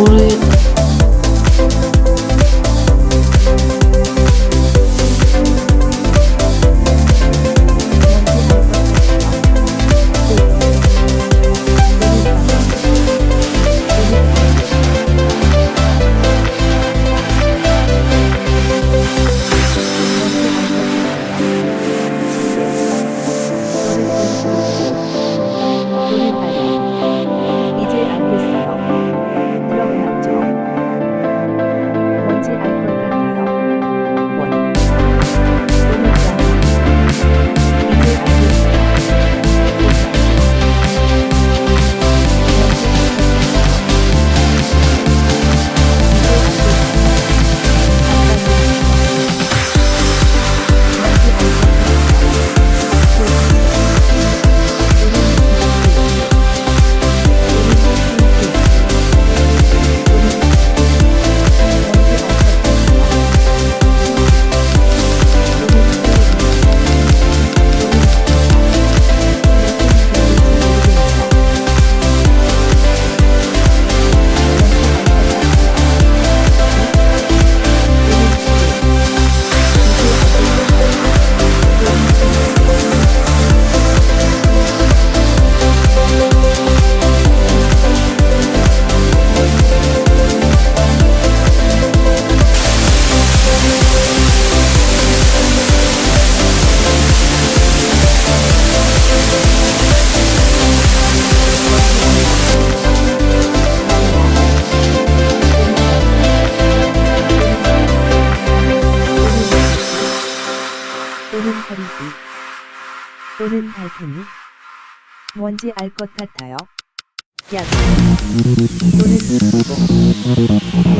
bullet Chia. 오늘 발표는 뭔지 알 것 같아요. 야. 오늘